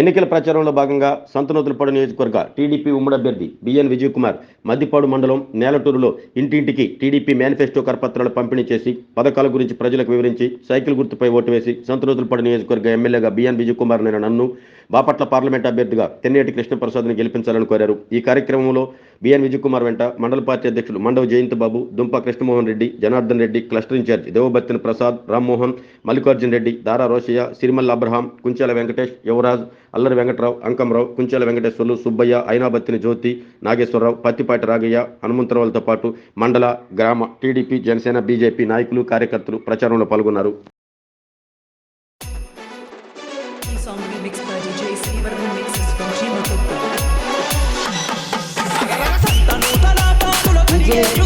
ఎన్నికల ప్రచారంలో భాగంగా సంతనూతలపాడు నియోజకవర్గ టీడీపీ ఉమ్మడి అభ్యర్థి బిఎన్ విజయ్ కుమార్ మద్దిపాడు మండలం నేలటూరులో ఇంటింటికి టీడీపీ మేనిఫెస్టో కరపత్రాలు పంపిణీ చేసి పథకాల గురించి ప్రజలకు వివరించి సైకిల్ గుర్తుపై ఓటు వేసి సంతనూతలపాడు నియోజకవర్గ ఎమ్మెల్యేగా బిఎన్ విజయ్ కుమార్ నేను నన్ను బాపట్ల పార్లమెంట్ అభ్యర్థిగా తెన్నేటి కృష్ణప్రసాద్ని గెలిపించాలని కోరారు. ఈ కార్యక్రమంలో బిఎన్ విజయకుమార్ వెంట మండల పార్టీ అధ్యక్షులు Mandava Jayanth Babu Dumpa Krishnamohan Reddy Janardhan Reddy cluster in charge Devabathina Prasad Rammohan Mallikarjun Reddy Dara Rosaiah Sirimal Abraham Kunchala Venkatesh Yuvaraj Allari Venkatarao Ankamrao కుంచాల వెంకటేశ్వర్లు సుబ్బయ్య అయినాబత్తిన జ్యోతి నాగేశ్వరరావు పత్తిపాటి రాగయ్య హనుమంతరావులతో పాటు మండల గ్రామ టీడీపీ జనసేన బీజేపీ నాయకులు కార్యకర్తలు ప్రచారంలో పాల్గొన్నారు. Yeah.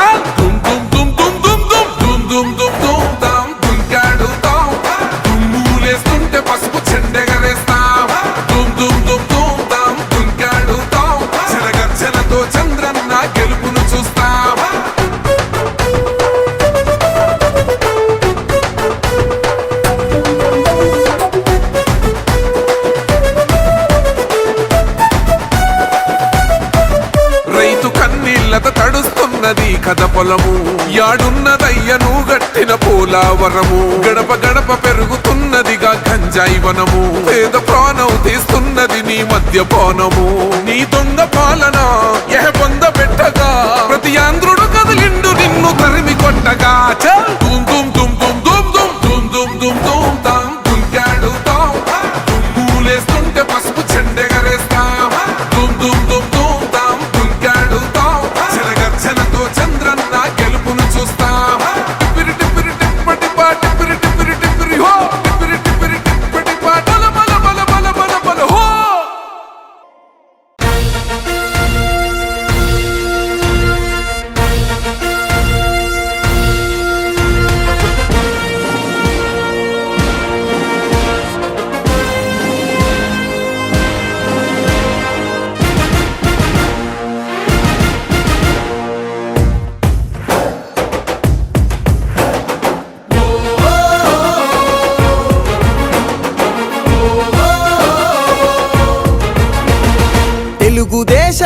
యాడున్నదయ్యను గట్టిన పోలావరము. గడప గడప పెరుగుతున్నదిగా గంజాయి వనము. పేద ప్రాణం తీస్తున్నది నీ మద్యపానము నీ దొంగ పాలన ఎహ పొంద పెట్టగా. ప్రతి ఆంధ్రుడు కదిలిండు నిన్ను తరిమి కొట్టగా. తుమ్ తుమ్ తుమ్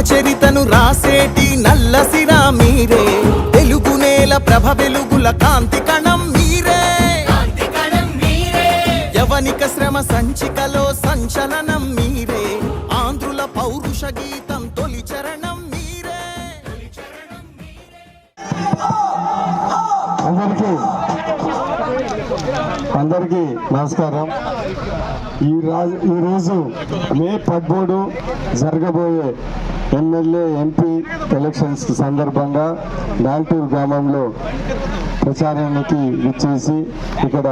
చరితను రాసేటి నల్లసిరా మీరే. తెలుగు నేల ప్రభ వెలుగుల కాంతి కణం మీరే. యవనిక శ్రమ సంచికలో సంచలనం మీరే. ఆంధ్రుల పౌరుష గీతం తొలి చరణం మీరే. అందరికీ అందరికీ నమస్కారం. ఈ రాజు ఈరోజు మే పదమూడు జరగబోయే ఎమ్మెల్యే ఎంపీ ఎలక్షన్స్ సందర్భంగా నాల్టూరు గ్రామంలో ప్రచారానికి ఇచ్చేసి ఇక్కడ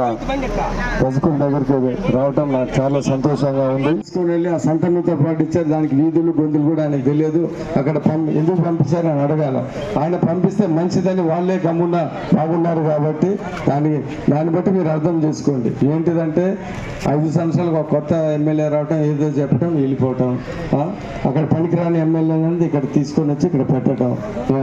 రజకుల దగ్గరికి రావటం నాకు చాలా సంతోషంగా ఉంది. తీసుకుని వెళ్ళి ఆ సంతనంతో పాటు ఇచ్చారు. దానికి వీధులు గొంతులు కూడా ఆయనకు తెలియదు. అక్కడ ఎందుకు పంపించారు అని అడగాల. ఆయన పంపిస్తే మంచిదని వాళ్ళే గమ్మున్నా బాగున్నారు కాబట్టి దాన్ని దాన్ని బట్టి మీరు అర్థం చేసుకోండి. ఏంటిదంటే ఐదు సంవత్సరాలకు ఒక కొత్త ఎమ్మెల్యే రావటం ఏదో చెప్పడం వెళ్ళిపోవటం అక్కడ పనికిరాని ఎమ్మెల్యే అనేది ఇక్కడ తీసుకొని వచ్చి ఇక్కడ పెట్టడం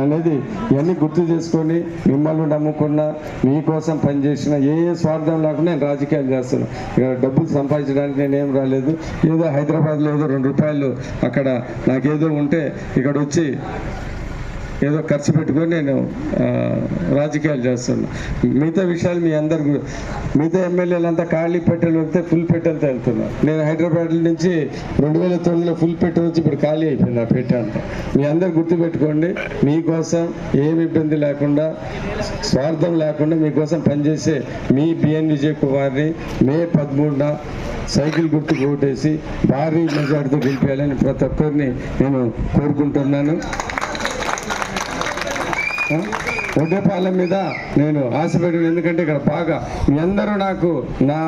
అనేది ఇవన్నీ గుర్తు చేసుకొని మిమ్మల్ని నమ్ముకున్న మీకోసం పనిచేసిన ఏ ఏ స్వార్థం లేకుండా నేను రాజకీయాలు చేస్తున్నాను ఇక్కడ డబ్బులు సంపాదించడానికి నేనేం రాలేదు. ఏదో హైదరాబాద్లో ఏదో రెండు రూపాయలు అక్కడ నాకేదో ఉంటే ఇక్కడ వచ్చి ఏదో ఖర్చు పెట్టుకొని నేను రాజకీయాలు చేస్తున్నాను మిగతా విషయాలు మీ అందరు మిగతా ఎమ్మెల్యేలంతా ఖాళీ పెట్టెలు వెళ్తే ఫుల్ పెట్టెలతో వెళ్తున్నా. నేను హైదరాబాద్ నుంచి రెండు వేల తొమ్మిదిలో ఫుల్ పెట్టె వచ్చి ఇప్పుడు ఖాళీ అయిపోయింది ఆ పెట్టె అంతా. మీ అందరు గుర్తుపెట్టుకోండి మీకోసం ఏమి ఇబ్బంది లేకుండా స్వార్థం లేకుండా మీకోసం పనిచేసే మీ బిఎన్ విజయ్ కుమార్ని మే పదమూడున సైకిల్ గుర్తుకు ఓటేసి భారీ మెజార్టీతో గెలిపేయాలని ప్రతి ఒక్కరిని నేను కోరుకుంటున్నాను. ఒడ్డేపాలెం మీద నేను ఆశపడిన ఎందుకంటే ఇక్కడ బాగా మీ అందరూ నాకు నా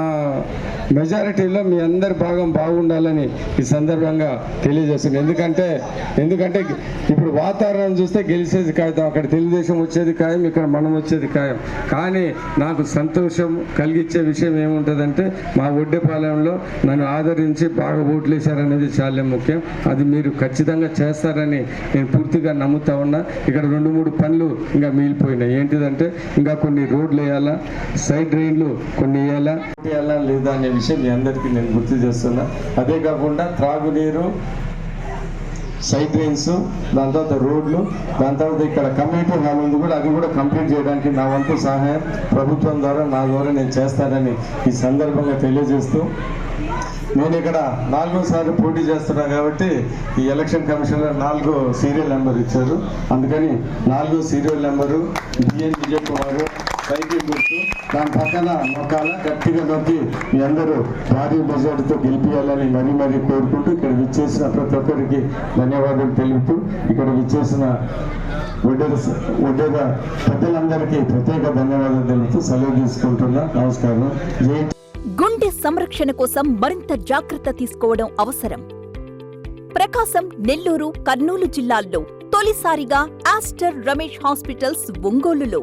మెజారిటీలో మీ అందరి భాగం బాగుండాలని ఈ సందర్భంగా తెలియజేస్తుంది ఎందుకంటే ఎందుకంటే ఇప్పుడు వాతావరణం చూస్తే గెలిచేది ఖాయం అక్కడ తెలుగుదేశం వచ్చేది ఖాయం ఇక్కడ మనం వచ్చేది ఖాయం. కానీ నాకు సంతోషం కలిగించే విషయం ఏముంటుందంటే మా ఒడ్డేపాలెంలో నన్ను ఆదరించి బాగా ఓట్లేశారనేది చాలా ముఖ్యం. అది మీరు ఖచ్చితంగా చేస్తారని నేను పూర్తిగా నమ్ముతా ఉన్నా. ఇక్కడ రెండు మూడు పనులు ఇంకా మిగిలిపోయినాయి. ఏంటిదంటే ఇంకా కొన్ని రోడ్లు వేయాలా సైడ్ డ్రైన్లు కొన్ని వేయాలా వేయాలా లేదా అని విషయం మీ అందరికీ నేను గుర్తు చేస్తున్నా. అదే కాకుండా త్రాగునీరు సైడ్ డ్రైన్స్ దాని తర్వాత రోడ్లు దాని తర్వాత ఇక్కడ కమ్యూనిటీ హాల్ ఉంది కూడా అది కూడా కంప్లీట్ చేయడానికి నా వంతు సహాయం ప్రభుత్వం ద్వారా నా ద్వారా నేను చేస్తానని ఈ సందర్భంగా తెలియజేస్తూ నేను ఇక్కడ నాలుగోసారి పోటీ చేస్తున్నా కాబట్టి ఈ ఎలక్షన్ కమిషనర్ నాలుగో సీరియల్ నెంబర్ ఇచ్చారు. అందుకని నాలుగో serial number BN Vijay Kumar పైకి గుర్తు దాని పక్కన మొక్కల గట్టిగా నొక్కి మీ అందరూ భారీ మెజార్టీతో గెలిపించాలని మరీ మరీ కోరుకుంటూ ఇక్కడ విచ్చేసిన ప్రతి ఒక్కరికి ధన్యవాదాలు తెలుపుతూ ఇక్కడ విచ్చేసిన ఉద్యోగ పెద్దలందరికీ ప్రత్యేక ధన్యవాదాలు తెలుపుతూ సెలవు తీసుకుంటున్నా. నమస్కారం. గుండె సంరక్షణ కోసం మరింత జాగ్రత్త తీసుకోవడం అవసరం. ప్రకాశం నెల్లూరు కర్నూలు జిల్లాల్లో తొలిసారిగా ఆస్టర్ రమేష్ హాస్పిటల్స్ ఒంగోలులో.